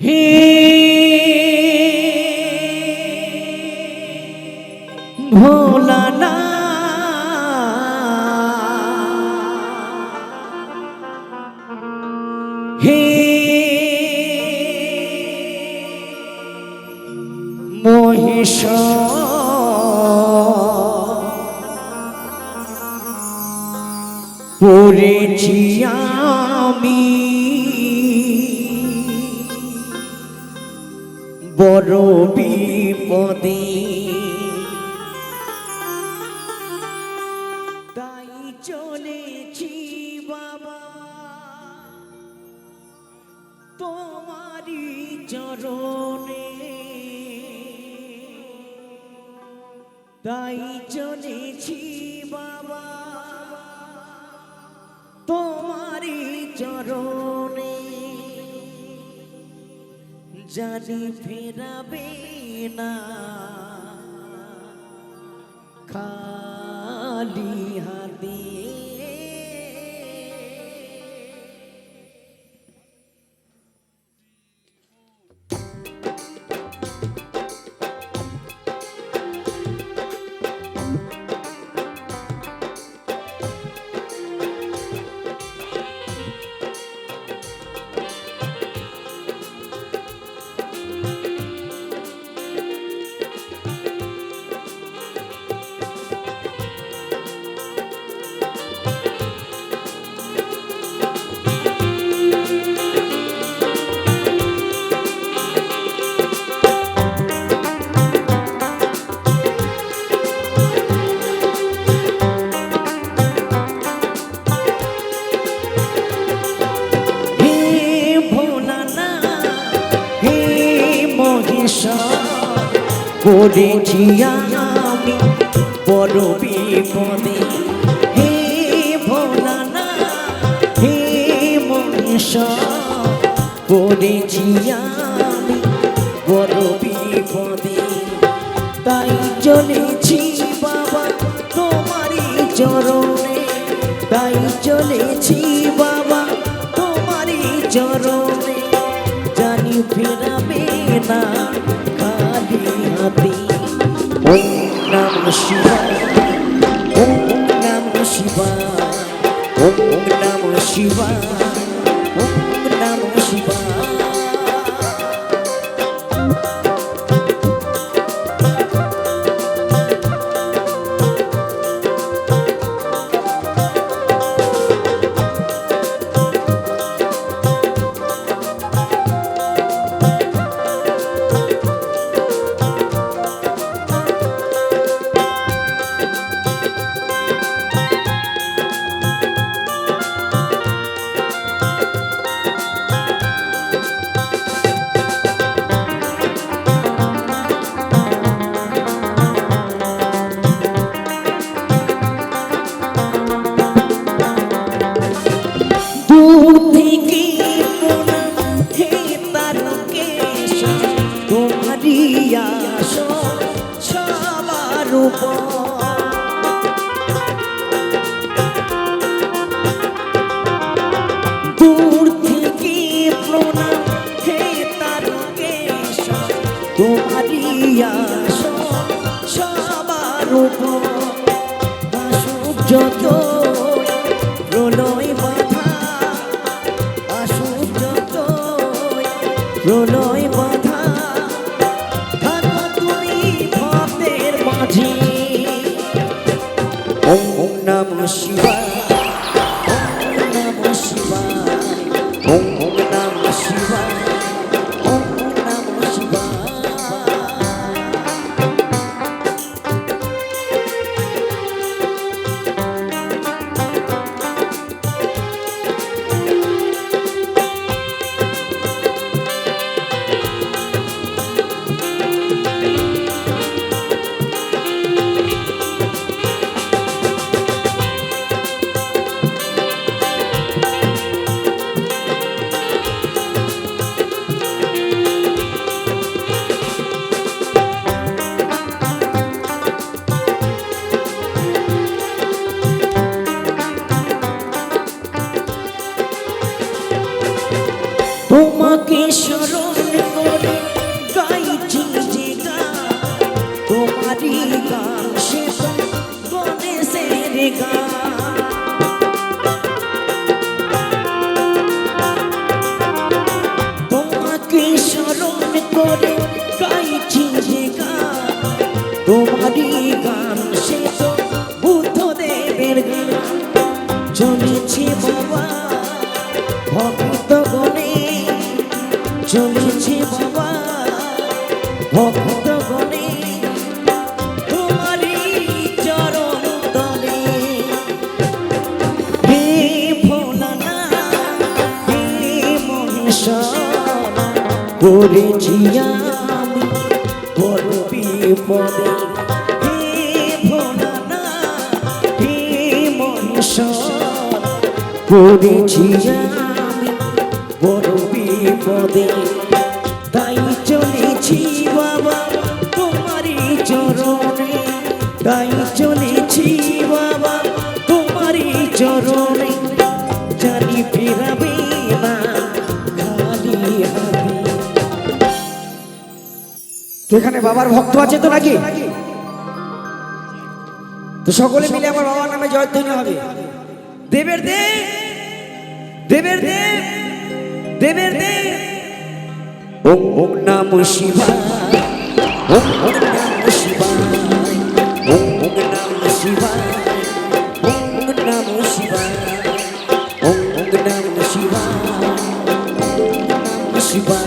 হে ভোলানা। হে মহেশ পড়েছি আমি। বড় বিপদে। তাই চলেছি বাবা। তোমারই চরণে। তাই চলেছি বাবা। তোমারই চরণে। জানি ফেরাবে না। খালি মহেশ্বর পড়েছি আমি বড় বিপদে হে ভোলানা, হে মহেশ্বর পড়েছি আমি বড় বিপদে তাই চলেছি বাবা তোমারই চরণে। তাই চলেছি বাবা তোমারই চরণে। জানি ফেরাবে না। নম শিবায় ওম নম শিবায় ওম নম শিবায় ওম নম যত প্রলয় বাধা আসুক যত প্রলয় বাধা থাকো তুমি ভক্তের মাঝে। ওম নম শিবায়। স্মরণ করে গাইছি যে গান তোমারই গান সে গণেশের গান। করেছি আমি বড় বিপদে করেছি আমি বড় বিপদে তাই চলেছি বাবা, তোমারই চরণে তাই চলেছি। এখানে বাবার ভক্ত আছে তো নাকি? তো সকলে মিলে আমার বাবার নামে জয়ধ্বনি হবে। দেবের দেব দেবের দেব দেবের দেব ওম ওম নাম শিবা ওম ওম নাম শিবা ওম ওম নাম শিবা ওম ওম নাম শিবা ওম ওম নাম শিবা শিবা